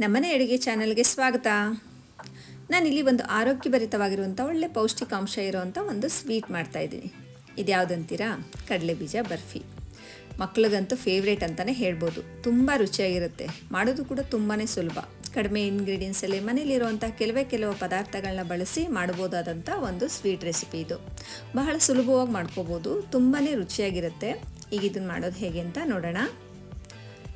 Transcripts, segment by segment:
ನಮ್ಮನೆ ಅಡುಗೆ ಚಾನಲ್ಗೆ ಸ್ವಾಗತ. ನಾನಿಲ್ಲಿ ಒಂದು ಆರೋಗ್ಯಭರಿತವಾಗಿರುವಂಥ ಒಳ್ಳೆ ಪೌಷ್ಟಿಕಾಂಶ ಇರುವಂಥ ಒಂದು ಸ್ವೀಟ್ ಮಾಡ್ತಾಯಿದ್ದೀನಿ ಇದು ಯಾವುದಂತೀರಾ ಕಡಲೆ ಬೀಜ ಬರ್ಫಿ. ಮಕ್ಳಿಗಂತೂ ಫೇವ್ರೇಟ್ ಅಂತಲೇ ಹೇಳ್ಬೋದು. ತುಂಬ ರುಚಿಯಾಗಿರುತ್ತೆ. ಮಾಡೋದು ಕೂಡ ತುಂಬಾ ಸುಲಭ. ಕಡಿಮೆ ಇಂಗ್ರೀಡಿಯೆಂಟ್ಸಲ್ಲಿ ಮನೇಲಿರುವಂಥ ಕೆಲವೇ ಕೆಲವು ಪದಾರ್ಥಗಳನ್ನ ಬಳಸಿ ಮಾಡ್ಬೋದಾದಂಥ ಒಂದು ಸ್ವೀಟ್ ರೆಸಿಪಿ ಇದು. ಬಹಳ ಸುಲಭವಾಗಿ ಮಾಡ್ಕೋಬೋದು. ತುಂಬಾ ರುಚಿಯಾಗಿರುತ್ತೆ. ಈಗ ಇದನ್ನು ಮಾಡೋದು ಹೇಗೆ ಅಂತ ನೋಡೋಣ.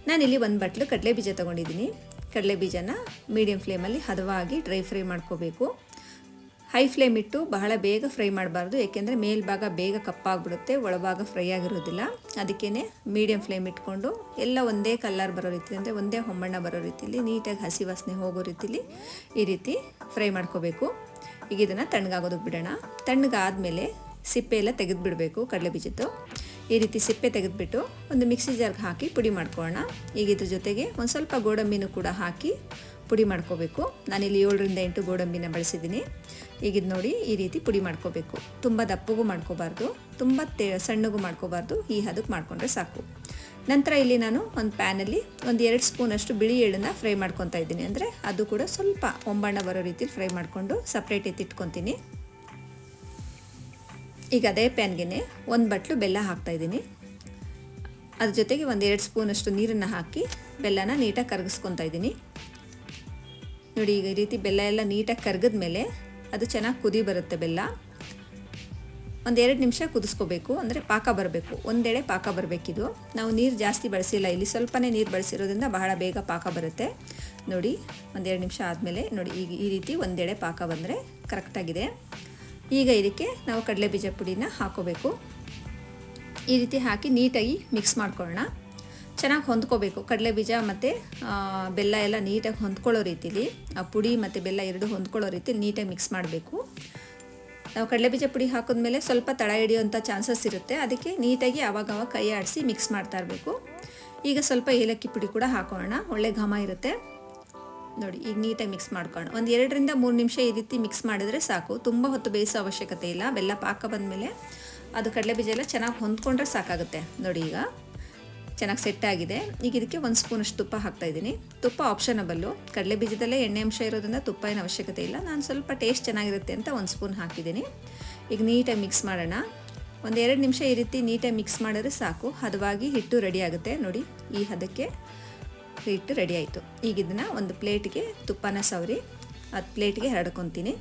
ನಾನಿಲ್ಲಿ ಒಂದು ಬಟ್ಲು ಕಡಲೆ ಬೀಜ ತೊಗೊಂಡಿದ್ದೀನಿ. ಕಡಲೆ ಬೀಜನ ಮೀಡಿಯಂ ಫ್ಲೇಮಲ್ಲಿ ಹದವಾಗಿ ಡ್ರೈ ಫ್ರೈ ಮಾಡ್ಕೋಬೇಕು. ಹೈ ಫ್ಲೇಮ್ ಇಟ್ಟು ಬಹಳ ಬೇಗ ಫ್ರೈ ಮಾಡಬಾರ್ದು, ಏಕೆಂದರೆ ಮೇಲ್ಭಾಗ ಬೇಗ ಕಪ್ಪಾಗ್ಬಿಡುತ್ತೆ, ಒಳಭಾಗ ಫ್ರೈ ಆಗಿರೋದಿಲ್ಲ. ಅದಕ್ಕೇ ಮೀಡಿಯಮ್ ಫ್ಲೇಮ್ ಇಟ್ಕೊಂಡು ಎಲ್ಲ ಒಂದೇ ಕಲ್ಲರ್ ಬರೋ ರೀತಿ, ಅಂದರೆ ಒಂದೇ ಹೊಮ್ಮಣ್ಣ ಬರೋ ರೀತಿಯಲ್ಲಿ ನೀಟಾಗಿ ಹಸಿ ವಾಸನೆ ಹೋಗೋ ರೀತಿಲಿ ಈ ರೀತಿ ಫ್ರೈ ಮಾಡ್ಕೋಬೇಕು. ಈಗ ಇದನ್ನು ತಣ್ಣಗಾಗೋದಕ್ಕೆ ಬಿಡೋಣ. ತಣ್ಣಗಾದಮೇಲೆ ಸಿಪ್ಪೆ ಎಲ್ಲ ತೆಗೆದುಬಿಡಬೇಕು ಕಡಲೆ ಬೀಜದ್ದು. ಈ ರೀತಿ ಸಿಪ್ಪೆ ತೆಗೆದುಬಿಟ್ಟು ಒಂದು ಮಿಕ್ಸಿ ಜಾರ್ಗೆ ಹಾಕಿ ಪುಡಿ ಮಾಡ್ಕೊಳ್ಳೋಣ. ಈಗ ಇದ್ರ ಜೊತೆಗೆ ಒಂದು ಸ್ವಲ್ಪ ಗೋಡಂಬಿನೂ ಕೂಡ ಹಾಕಿ ಪುಡಿ ಮಾಡ್ಕೋಬೇಕು. ನಾನಿಲ್ಲಿ ಏಳರಿಂದ ಎಂಟು ಗೋಡಂಬಿನ ಬಳಸಿದ್ದೀನಿ. ಈಗಿದ್ ನೋಡಿ ಈ ರೀತಿ ಪುಡಿ ಮಾಡ್ಕೋಬೇಕು. ತುಂಬ ದಪ್ಪಗೂ ಮಾಡ್ಕೋಬಾರ್ದು, ತುಂಬ ತೇ ಸಣ್ಣಗೂ ಮಾಡ್ಕೋಬಾರ್ದು, ಈ ಹದಕ್ಕೆ ಮಾಡಿಕೊಂಡ್ರೆ ಸಾಕು. ನಂತರ ಇಲ್ಲಿ ನಾನು ಒಂದು ಪ್ಯಾನಲ್ಲಿ ಒಂದು ಎರಡು ಸ್ಪೂನಷ್ಟು ಬಿಳಿ ಎಳ್ಳನ್ನು ಫ್ರೈ ಮಾಡ್ಕೊತಾ ಇದ್ದೀನಿ. ಅಂದರೆ ಅದು ಕೂಡ ಸ್ವಲ್ಪ ಒಂಬಣ್ಣ ಬರೋ ರೀತಿಲಿ ಫ್ರೈ ಮಾಡಿಕೊಂಡು ಸಪ್ರೇಟ್ ಎತ್ತಿಟ್ಕೊತೀನಿ. ಈಗ ಅದೇ ಪ್ಯಾನ್ಗೆ ಒಂದು ಬಟ್ಲು ಬೆಲ್ಲ ಹಾಕ್ತಾಯಿದ್ದೀನಿ ಅದ್ರ ಜೊತೆಗೆ ಒಂದು ಎರಡು ಸ್ಪೂನಷ್ಟು ನೀರನ್ನು ಹಾಕಿ ಬೆಲ್ಲನ ನೀಟಾಗಿ ಕರಗಿಸ್ಕೊತಾ ಇದ್ದೀನಿ. ನೋಡಿ, ಈಗ ಈ ರೀತಿ ಬೆಲ್ಲ ಎಲ್ಲ ನೀಟಾಗಿ ಕರಗಿದ ಮೇಲೆ ಅದು ಚೆನ್ನಾಗಿ ಕುದಿ ಬರುತ್ತೆ ಬೆಲ್ಲ. ಒಂದು ಎರಡು ನಿಮಿಷ ಕುದಿಸ್ಕೋಬೇಕು, ಅಂದರೆ ಪಾಕ ಬರಬೇಕು. ಒಂದೆಡೆ ಪಾಕ ಬರಬೇಕಿದು. ನಾವು ನೀರು ಜಾಸ್ತಿ ಬಳಸಿಲ್ಲ, ಇಲ್ಲಿ ಸ್ವಲ್ಪನೇ ನೀರು ಬಳಸಿರೋದ್ರಿಂದ ಬಹಳ ಬೇಗ ಪಾಕ ಬರುತ್ತೆ. ನೋಡಿ ಒಂದೆರಡು ನಿಮಿಷ ಆದಮೇಲೆ ನೋಡಿ, ಈಗ ಈ ರೀತಿ ಒಂದೆಡೆ ಪಾಕ ಬಂದರೆ ಕರೆಕ್ಟಾಗಿದೆ ಈಗ ಇದಕ್ಕೆ ನಾವು ಕಡಲೆ ಬೀಜ ಪುಡಿನ ಹಾಕೋಬೇಕು. ಈ ರೀತಿ ಹಾಕಿ ನೀಟಾಗಿ ಮಿಕ್ಸ್ ಮಾಡ್ಕೊಳ್ಳೋಣ. ಚೆನ್ನಾಗಿ ಹೊಂದ್ಕೋಬೇಕು. ಕಡಲೆ ಬೀಜ ಮತ್ತು ಬೆಲ್ಲ ಎಲ್ಲ ನೀಟಾಗಿ ಹೊಂದ್ಕೊಳ್ಳೋ ರೀತಿಲಿ, ಆ ಪುಡಿ ಮತ್ತು ಬೆಲ್ಲ ಎರಡು ಹೊಂದ್ಕೊಳ್ಳೋ ರೀತಿಲಿ ನೀಟಾಗಿ ಮಿಕ್ಸ್ ಮಾಡಬೇಕು. ನಾವು ಕಡಲೆ ಬೀಜ ಪುಡಿ ಹಾಕಿದ್ಮೇಲೆ ಸ್ವಲ್ಪ ತಳ ಹಿಡಿಯುವಂಥ ಚಾನ್ಸಸ್ ಇರುತ್ತೆ. ಅದಕ್ಕೆ ನೀಟಾಗಿ ಆವಾಗ ಕೈ ಆಡಿಸಿ ಮಿಕ್ಸ್ ಮಾಡ್ತಾ ಇರಬೇಕು. ಈಗ ಸ್ವಲ್ಪ ಏಲಕ್ಕಿ ಪುಡಿ ಕೂಡ ಹಾಕೋಣ ಒಳ್ಳೆ ಘಮ ಇರುತ್ತೆ. ನೋಡಿ, ಈಗ ನೀಟಾಗಿ ಮಿಕ್ಸ್ ಮಾಡ್ಕೊಂಡು ಒಂದು ಎರಡರಿಂದ ಮೂರು ನಿಮಿಷ ಈ ರೀತಿ ಮಿಕ್ಸ್ ಮಾಡಿದರೆ ಸಾಕು. ತುಂಬ ಹೊತ್ತು ಬೇಯಿಸೋ ಅವಶ್ಯಕತೆ ಇಲ್ಲ. ಬೆಲ್ಲ ಪಾಕ ಬಂದಮೇಲೆ ಅದು ಕಡಲೆ ಬೀಜ ಎಲ್ಲ ಚೆನ್ನಾಗಿ ಹೊಂದ್ಕೊಂಡ್ರೆ ಸಾಕಾಗುತ್ತೆ. ನೋಡಿ ಈಗ ಚೆನ್ನಾಗಿ ಸೆಟ್ ಆಗಿದೆ. ಈಗ ಇದಕ್ಕೆ ಒಂದು ಸ್ಪೂನಷ್ಟು ತುಪ್ಪ ಹಾಕ್ತಾಯಿದ್ದೀನಿ ತುಪ್ಪ ಆಪ್ಷನಬಲ್ಲು ಕಡಲೆ ಬೀಜದಲ್ಲೇ ಎಣ್ಣೆ ಅಂಶ ಇರೋದ್ರಿಂದ ತುಪ್ಪ ಏನು ಅವಶ್ಯಕತೆ ಇಲ್ಲ. ನಾನು ಸ್ವಲ್ಪ ಟೇಸ್ಟ್ ಚೆನ್ನಾಗಿರುತ್ತೆ ಅಂತ ಒಂದು ಸ್ಪೂನ್ ಹಾಕಿದ್ದೀನಿ. ಈಗ ನೀಟಾಗಿ ಮಿಕ್ಸ್ ಮಾಡೋಣ. ಒಂದು ಎರಡು ನಿಮಿಷ ಈ ರೀತಿ ನೀಟಾಗಿ ಮಿಕ್ಸ್ ಮಾಡಿದ್ರೆ ಸಾಕು. ಹದವಾಗಿ ಹಿಟ್ಟು ರೆಡಿ ಆಗುತ್ತೆ. ನೋಡಿ, ಈ ಹದಕ್ಕೆ ಹಿಟ್ಟು ರೆಡಿ ಆಯಿತು. ಈಗ ಇದನ್ನು ಒಂದು ಪ್ಲೇಟ್ಗೆ ತುಪ್ಪನ ಸವರಿ, ಅದು ಪ್ಲೇಟ್ಗೆ ಹರಡ್ಕೊತೀನಿ.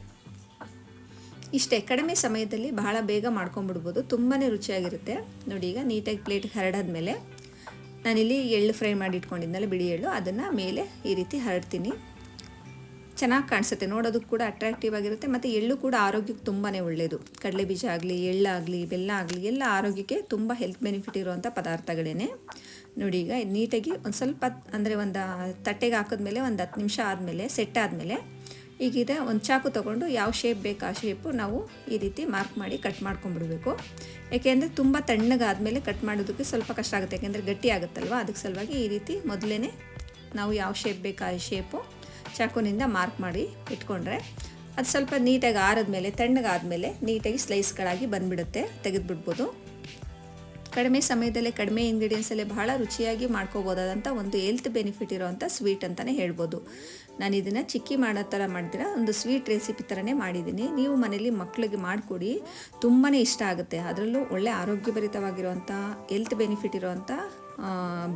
ಇಷ್ಟೇ, ಕಡಿಮೆ ಸಮಯದಲ್ಲಿ ಬಹಳ ಬೇಗ ಮಾಡ್ಕೊಂಬಿಡ್ಬೋದು ತುಂಬಾ ರುಚಿಯಾಗಿರುತ್ತೆ. ನೋಡಿ, ಈಗ ನೀಟಾಗಿ ಪ್ಲೇಟ್ಗೆ ಹರಡಾದ್ಮೇಲೆ ನಾನಿಲ್ಲಿ ಎಳ್ಳು ಫ್ರೈ ಮಾಡಿ ಇಟ್ಕೊಂಡಿದ್ನಲ್ಲ, ಬಿಳಿ ಎಳ್ಳು, ಅದನ್ನು ಮೇಲೆ ಈ ರೀತಿ ಹರಡ್ತೀನಿ. ಚೆನ್ನಾಗಿ ಕಾಣಿಸುತ್ತೆ. ನೋಡೋದಕ್ಕೆ ಕೂಡ ಅಟ್ರಾಕ್ಟಿವ್ ಆಗಿರುತ್ತೆ. ಮತ್ತು ಎಳ್ಳು ಕೂಡ ಆರೋಗ್ಯಕ್ಕೆ ತುಂಬಾ ಒಳ್ಳೆಯದು ಕಡಲೆ ಬೀಜ ಆಗಲಿ ಎಳ್ಳಾಗಲಿ ಬೆಲ್ಲ ಆಗಲಿ, ಎಲ್ಲ ಆರೋಗ್ಯಕ್ಕೆ ತುಂಬ ಹೆಲ್ತ್ ಬೆನಿಫಿಟ್ ಇರುವಂಥ ಪದಾರ್ಥಗಳೇ ನೋಡಿ ಈಗ ನೀಟಾಗಿ ಒಂದು ಸ್ವಲ್ಪ, ಅಂದರೆ ಒಂದು ತಟ್ಟೆಗೆ ಹಾಕಿದ್ಮೇಲೆ ಒಂದು ಹತ್ತು ನಿಮಿಷ ಆದಮೇಲೆ ಸೆಟ್ ಆದಮೇಲೆ ಈಗ ಇದೆ ಒಂದು ಚಾಕು ತೊಗೊಂಡು ಯಾವ ಶೇಪ್ ಬೇಕು ಆ ಶೇಪು ನಾವು ಈ ರೀತಿ ಮಾರ್ಕ್ ಮಾಡಿ ಕಟ್ ಮಾಡ್ಕೊಂಡ್ಬಿಡ್ಬೇಕು. ಯಾಕೆಂದರೆ ತುಂಬ ತಣ್ಣಗಾದಮೇಲೆ ಕಟ್ ಮಾಡೋದಕ್ಕೆ ಸ್ವಲ್ಪ ಕಷ್ಟ ಆಗುತ್ತೆ. ಯಾಕೆಂದರೆ ಗಟ್ಟಿ ಆಗುತ್ತಲ್ವ? ಅದಕ್ಕೆ ಸಲುವಾಗಿ ಈ ರೀತಿ ಮೊದಲೇ ನಾವು ಯಾವ ಶೇಪ್ ಬೇಕು ಆ ಶೇಪು ಚಾಕುನಿಂದ ಮಾರ್ಕ್ ಮಾಡಿ ಇಟ್ಕೊಂಡ್ರೆ ಅದು ಸ್ವಲ್ಪ ನೀಟಾಗಿ ಆರಿದ್ಮೇಲೆ, ತಣ್ಣಗಾದ್ಮೇಲೆ ನೀಟಾಗಿ ಸ್ಲೈಸ್ಗಳಾಗಿ ಬಂದುಬಿಡುತ್ತೆ, ತೆಗೆದುಬಿಡ್ಬೋದು. ಕಡಿಮೆ ಸಮಯದಲ್ಲೇ ಕಡಿಮೆ ಇಂಗ್ರೀಡಿಯೆಂಟ್ಸಲ್ಲೇ ಬಹಳ ರುಚಿಯಾಗಿ ಮಾಡ್ಕೋಬೋದಾದಂಥ ಒಂದು ಹೆಲ್ತ್ ಬೆನಿಫಿಟ್ ಇರೋವಂಥ ಸ್ವೀಟ್ ಅಂತಲೇ ಹೇಳ್ಬೋದು. ನಾನು ಇದನ್ನು ಚಿಕ್ಕಿ ಮಾಡೋ ಥರ ಮಾಡ್ತೀರ? ಒಂದು ಸ್ವೀಟ್ ರೆಸಿಪಿ ಥರನೇ ಮಾಡಿದ್ದೀನಿ. ನೀವು ಮನೇಲಿ ಮಕ್ಕಳಿಗೆ ಮಾಡಿಕೊಡಿ. ತುಂಬಾ ಇಷ್ಟ ಆಗುತ್ತೆ. ಅದರಲ್ಲೂ ಒಳ್ಳೆ ಆರೋಗ್ಯಭರಿತವಾಗಿರುವಂಥ ಹೆಲ್ತ್ ಬೆನಿಫಿಟ್ ಇರೋವಂಥ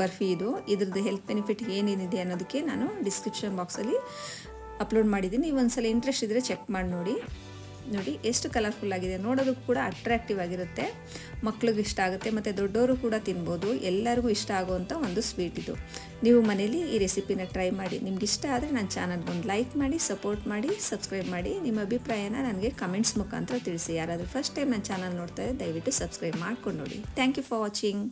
ಬರ್ಫಿ ಇದು. ಇದ್ರದ್ದು ಹೆಲ್ತ್ ಬೆನಿಫಿಟ್ ಏನೇನಿದೆ ಅನ್ನೋದಕ್ಕೆ ನಾನು ಡಿಸ್ಕ್ರಿಪ್ಷನ್ ಬಾಕ್ಸಲ್ಲಿ ಅಪ್ಲೋಡ್ ಮಾಡಿದ್ದೀನಿ. ನೀವು ಒಂದ್ಸಲ ಇಂಟ್ರೆಸ್ಟ್ ಇದ್ದರೆ ಚೆಕ್ ಮಾಡಿ ನೋಡಿ. ನೋಡಿ, ಎಷ್ಟು ಕಲರ್ಫುಲ್ ಆಗಿದೆ. ನೋಡೋದಕ್ಕೂ ಕೂಡ ಅಟ್ರಾಕ್ಟಿವ್ ಆಗಿರುತ್ತೆ. ಮಕ್ಳಿಗೆ ಇಷ್ಟ ಆಗುತ್ತೆ. ಮತ್ತು ದೊಡ್ಡವರು ಕೂಡ ತಿನ್ಬೋದು. ಎಲ್ಲರಿಗೂ ಇಷ್ಟ ಆಗುವಂಥ ಒಂದು ಸ್ವೀಟ್ ಇದು. ನೀವು ಮನೇಲಿ ಈ ರೆಸಿಪಿನ ಟ್ರೈ ಮಾಡಿ. ನಿಮ್ಗೆ ಇಷ್ಟ ಆದರೆ ನನ್ನ ಚಾನಲ್ಗೊಂದು ಲೈಕ್ ಮಾಡಿ ಸಪೋರ್ಟ್ ಮಾಡಿ ಸಬ್ಸ್ಕ್ರೈಬ್ ಮಾಡಿ. ನಿಮ್ಮ ಅಭಿಪ್ರಾಯನ ನನಗೆ ಕಮೆಂಟ್ಸ್ ಮುಖಾಂತರ ತಿಳಿಸಿ. ಯಾರಾದರೂ ಫಸ್ಟ್ ಟೈಮ್ ನನ್ನ ಚಾನಲ್ ನೋಡ್ತಾ ದಯವಿಟ್ಟು ಸಬ್ಸ್ಕ್ರೈಬ್ ಮಾಡ್ಕೊಂಡು ನೋಡಿ. Thank you for watching